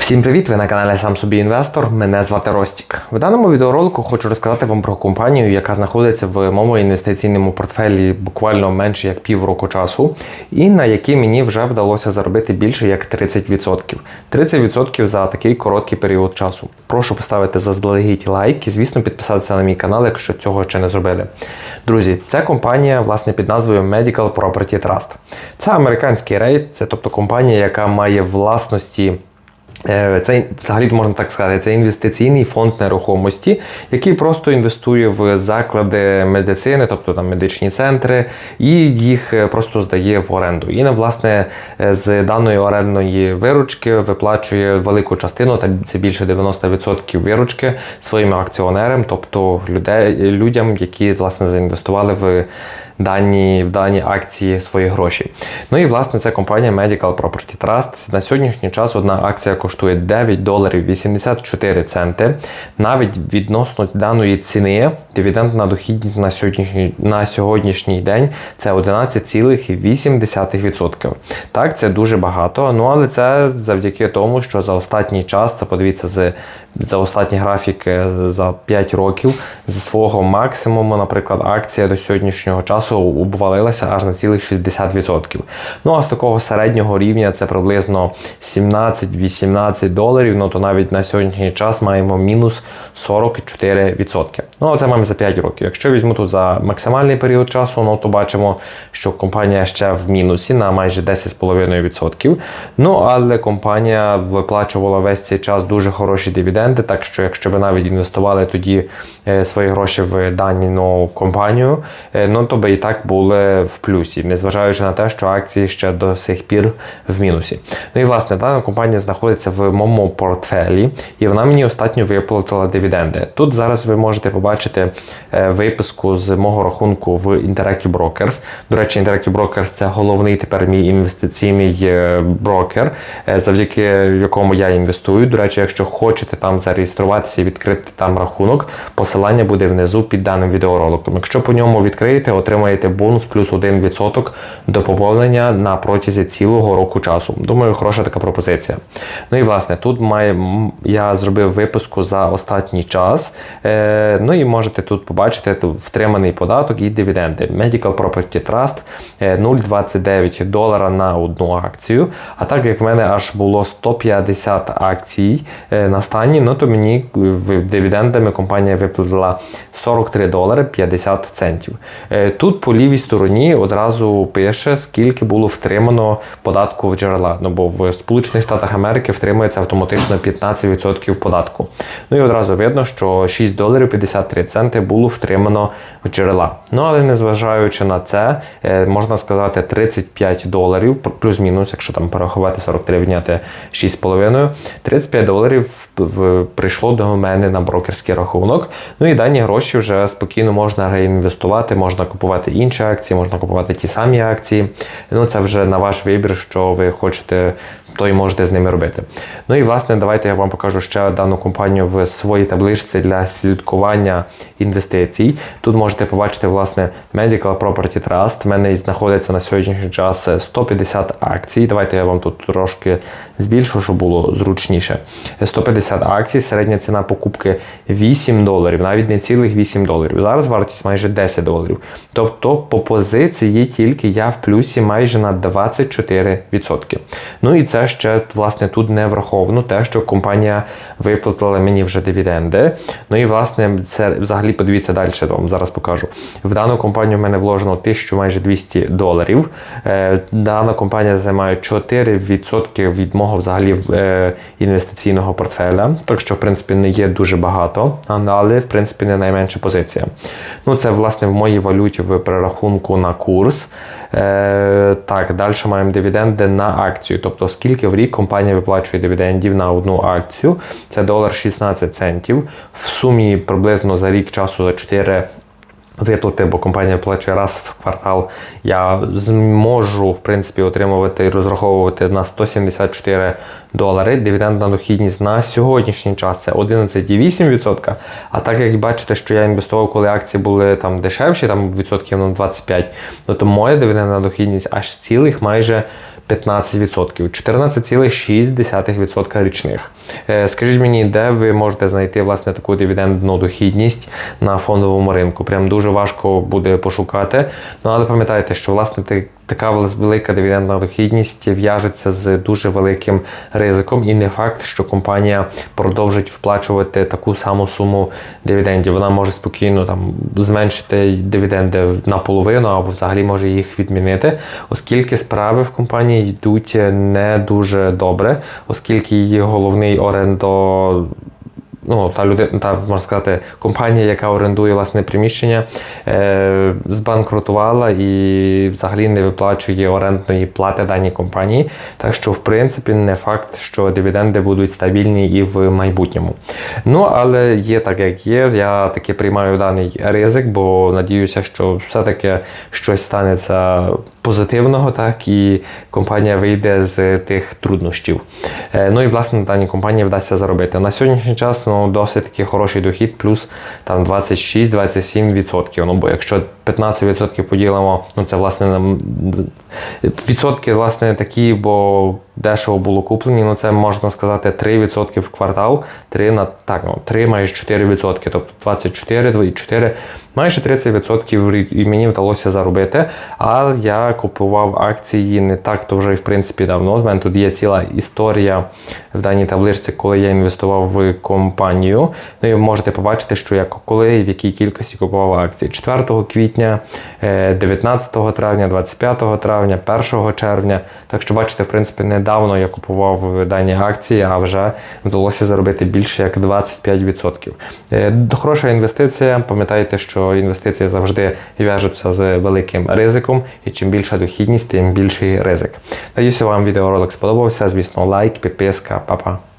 Всім привіт! Ви на каналі Сам Собі Інвестор. Мене звати Ростік. В даному відеоролику хочу розказати вам про компанію, яка знаходиться в моєму інвестиційному портфелі буквально менше як півроку часу, і на якій мені вже вдалося заробити більше як 30%. 30% за такий короткий період часу. Прошу поставити заздалегідь лайк і, звісно, підписатися на мій канал, якщо цього ще не зробили. Друзі, це компанія власне під назвою Medical Property Trust. Це американський рейд, це тобто компанія, яка має власності. Е, Це взагалі можна так сказати, це інвестиційний фонд нерухомості, який просто інвестує в заклади медицини, тобто там медичні центри, і їх е, просто здає в оренду. І на власне е, з даної орендної виручки виплачує велику частину, та це більше 90% виручки своїм акціонерам, тобто людей, людям, які власне заінвестували в дані, в дані акції свої гроші. Ну і власне це компанія Medical Property Trust. На сьогоднішній час одна акція коштує 9 доларів 84 центи. Навіть відносно даної ціни дивідендна дохідність на сьогоднішній, на сьогоднішній день це 11,8%. Так, це дуже багато. Ну але це завдяки тому, що за останній час це подивіться з за останні графіки за 5 років з свого максимуму, наприклад, акція до сьогоднішнього часу обвалилася аж на цілих 60%. Ну а з такого середнього рівня це приблизно 17-18 доларів. Ну то навіть на сьогоднішній час маємо мінус 44%. Ну а це маємо за 5 років. Якщо візьму тут за максимальний період часу, ну то бачимо, що компанія ще в мінусі на майже 10,5%. Ну але компанія виплачувала весь цей час дуже хороші дивіденди, так що якщо ви навіть інвестували тоді е, свої гроші в дану компанію, е, ну то би і так були в плюсі, незважаючи на те, що акції ще до сих пір в мінусі. Ну і власне дана компанія знаходиться в моєму портфелі, і вона мені остатньо виплатила дивіденди. Тут зараз ви можете побачити е, виписку з мого рахунку в Interactive Brokers. До речі, Interactive Brokers це головний тепер мій інвестиційний брокер, завдяки якому я інвестую. До речі, якщо хочете там зареєструватися і відкрити там рахунок, посилання буде внизу під даним відеороликом. Якщо по ньому відкриєте, отримаєте бонус плюс 1% до поповнення на протязі цілого року часу. Думаю, хороша така пропозиція. Ну і власне тут має, я зробив виписку за останній час. Е, ну і можете тут побачити втриманий податок і дивіденди. Medical Property Trust е, 0,29 долара на одну акцію. А так як в мене аж було 150 акцій е, на стані, ну то мені дивідендами компанія виплатила 43 долари 50 центів. Е, Тут по лівій стороні одразу пише, скільки було втримано податку в джерела. Ну бо в Сполучених Штатах Америки втримується автоматично 15% податку. Ну і одразу видно, що 6 доларів 53 центи було втримано в джерела. Ну але незважаючи на це, е, можна сказати 35 доларів, плюс-мінус, якщо там порахувати 43 відняти 6,5, 35 доларів прийшло до мене на брокерський рахунок. Ну і дані гроші вже спокійно можна реінвестувати, можна купувати інші акції, можна купувати ті самі акції. Ну це вже на ваш вибір, що ви хочете, то і можете з ними робити. Ну і власне, давайте я вам покажу ще дану компанію в своїй табличці для слідкування інвестицій. Тут можете побачити власне Medical Property Trust. У мене знаходиться на сьогоднішній час 150 акцій. Давайте я вам тут трошки збільшу, щоб було зручніше. 150 акцій, середня ціна покупки 8 доларів, навіть не цілих 8 доларів. Зараз вартість майже 10 доларів. Тобто по позиції тільки я в плюсі майже на 24%. Ну і це ще власне тут не враховано те, що компанія виплатила мені вже дивіденди. Ну і власне це взагалі подивіться далі, вам зараз покажу. В дану компанію в мене вложено 1000 майже 200 доларів. Е, Дана компанія займає 4% від мого взагалі е, інвестиційного портфеля. Так що, в принципі, не є дуже багато, але в принципі не найменша позиція. Ну, це власне в моїй валюті в перерахунку на курс. Е, так, далі маємо дивіденди на акцію. Тобто, скільки в рік компанія виплачує дивідендів на одну акцію, це долар 16 центів. В сумі приблизно за рік часу за 4 виплати, бо компанія виплачує раз в квартал. Я зможу в принципі отримувати і розраховувати на 174 долари. Дивідендна дохідність на сьогоднішній час це 11,8%. А так як бачите, що я інвестував, коли акції були там дешевші, там відсотків на 25, ну, то моя дивідендна дохідність аж цілих майже 15%, 14,6% річних. Е, Скажіть мені, де ви можете знайти власне таку дивідендну дохідність на фондовому ринку? Прям дуже важко буде пошукати. Ну але пам'ятайте, що власне така велика дивідендна дохідність в'яжеться з дуже великим ризиком, і не факт, що компанія продовжить вплачувати таку саму суму дивідендів. Вона може спокійно там зменшити дивіденди наполовину або взагалі може їх відмінити, оскільки справи в компанії йдуть не дуже добре, оскільки її головний орендо ну, та людина, та можна сказати, компанія, яка орендує власне приміщення, е, збанкрутувала і взагалі не виплачує орендної плати даній компанії. Так що, в принципі, не факт, що дивіденди будуть стабільні і в майбутньому. Ну, але є так, як є. Я таки приймаю даний ризик, бо надіюся, що все-таки щось станеться позитивного, так і компанія вийде з тих труднощів. Е, Ну і власне на даній компанії вдасться заробити. На сьогоднішній час ну, досить таки хороший дохід, плюс там 26-27%. Ну бо якщо 15% поділимо, ну це власне відсотки власне такі, бо дешево було куплені. Ну це можна сказати 3% в квартал, 3 на так, ну, 3 майже 4%, тобто 24, 24, майже 30% і мені вдалося заробити. А я купував акції не так, то вже в принципі давно. У мене тут є ціла історія в даній табличці, коли я інвестував в компанію. Ну і можете побачити, що я коли і в якій кількості купував акції 4 квітня, е, 19 травня, 25 травня, 1 червня. Так що бачите, в принципі, недавно я купував дані акції, а вже вдалося заробити більше як 25%. Е, Хороша інвестиція. Пам'ятайте, що інвестиції завжди в'яжуться з великим ризиком, і чим більша дохідність, тим більший ризик. Надіюся, вам відеоролик сподобався. Звісно, лайк, підписка, па-па.